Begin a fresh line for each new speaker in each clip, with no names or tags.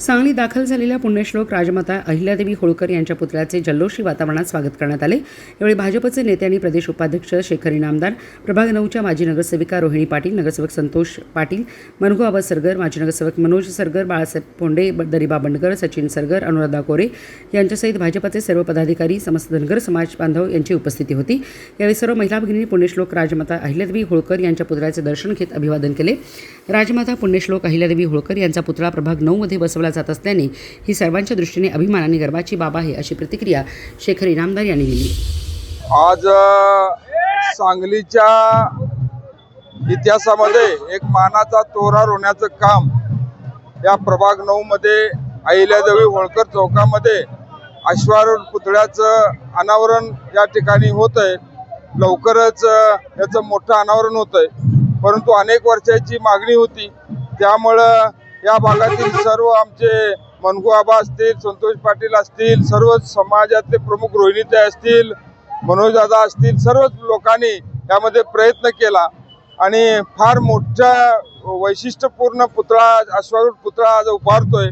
सांगली दाखल झालेल्या पुण्यश्लोक राजमाता अहिल्यादेवी होळकर यांच्या पुतळ्याचे जल्लोषी वातावरणात स्वागत करण्यात आले. यावेळी भाजपचे नेते आणि प्रदेश उपाध्यक्ष शेखर इनामदार प्रभाग नऊच्या माजी नगरसेविका रोहिणी पाटील नगरसेवक संतोष पाटील मनगो आबा सरगर माजी नगरसेवक मनोज सरगर बाळासाहेब पोंडे दरिबा बंडकर सचिन सरगर अनुराधा कोरे यांच्यासहित भाजपचे सर्व पदाधिकारी समस्त धनगर समाज बांधव यांची उपस्थिती होती. यावेळी सर्व महिला भगिनी पुण्यश्लोक राजमाता अहिल्यादेवी होळकर यांच्या पुतळ्याचे दर्शन घेत अभिवादन केले. राजमाता पुण्यश्लोक अहिल्यादेवी होळकर यांचा पुतळा प्रभाग नऊमध्ये बसवला जात असल्याने ही सर्वांच्या दृष्टीने अभिमान आणि गर्वाची बाब आहे अशी प्रतिक्रिया शेखर इनामदार यांनी दिली.
आज सांगलीच्या इतिहासामध्ये एक मानाचा तोरा रोवण्याचं काम या प्रभाग नऊ मध्ये अहिल्यादेवी होळकर चौकामध्ये अश्वारूढ पुतळ्याचं अनावरण या ठिकाणी होत आहे. लवकरच याचं मोठं अनावरण होत आहे. परंतु अनेक वर्षाची मागणी होती. त्यामुळं या भागातील सर्व आमचे मनगू आबा असतील संतोष पाटील असतील सर्व समाजातले प्रमुख रोहिणीते असतील मनोजदादा असतील सर्वच लोकांनी यामध्ये प्रयत्न केला. आणि फार मोठ्या वैशिष्ट्यपूर्ण पुतळा अश्वारूढ पुतळा आज उभारतोय.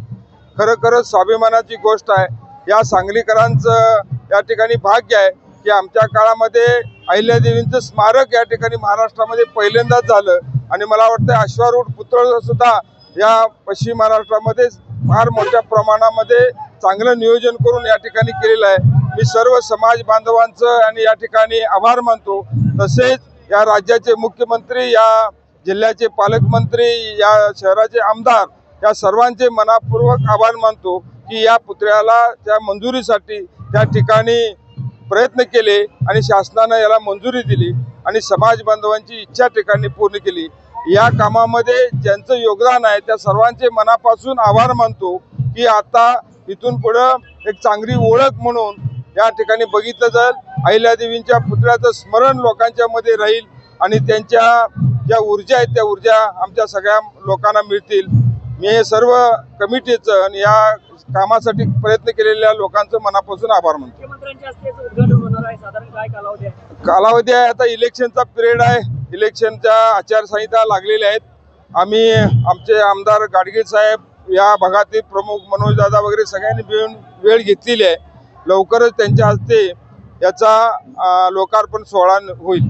खरं खरंच स्वाभिमानाची गोष्ट आहे. या सांगलीकरांचं या ठिकाणी भाग्य आहे की आमच्या काळामध्ये अहिल्यादेवींचं स्मारक या ठिकाणी महाराष्ट्रामध्ये पहिल्यांदाच झालं. आणि मला वाटतं अश्वारूढ पुतळा सुद्धा या पश्चिम महाराष्ट्रामध्ये फार मोठ्या प्रमाणामध्ये चांगलं नियोजन करून या ठिकाणी केलेलं आहे. मी सर्व समाज बांधवांचं आणि या ठिकाणी आभार मानतो. तसेच या राज्याचे मुख्यमंत्री या जिल्ह्याचे पालकमंत्री या शहराचे आमदार या सर्वांचे मनापूर्वक आभार मानतो की या पुतळ्याला त्या मंजुरीसाठी त्या ठिकाणी प्रयत्न केले आणि शासनानं याला मंजुरी दिली आणि समाज बांधवांची इच्छा ठिकाणी पूर्ण केली. या कामामध्ये ज्यांचं योगदान आहे त्या सर्वांचे मनापासून आभार मानतो की आता इथून पुढं एक चांगली ओळख म्हणून या ठिकाणी बघितलं जाईल. अहिल्यादेवींच्या पुतळ्याचं स्मरण लोकांच्या मध्ये राहील आणि त्यांच्या ज्या ऊर्जा आहेत त्या ऊर्जा आमच्या सगळ्या लोकांना मिळतील. मी हे सर्व कमिटीचं आणि या कामासाठी प्रयत्न केलेल्या लोकांचं मनापासून आभार मानतो.
कालावधी आहे
आता इलेक्शनचा पिरियड आहे. इलेक्शनच्या आचारसंहिता लागलेल्या आहेत. आम्ही आमचे आमदार गाडगीळ साहेब या भागातील प्रमुख मनोज दादा वगैरे सगळ्यांनी मिळून वेळ घेतलेली आहे. लवकरच त्यांच्या हस्ते याचा लोकार्पण सोहळा होईल.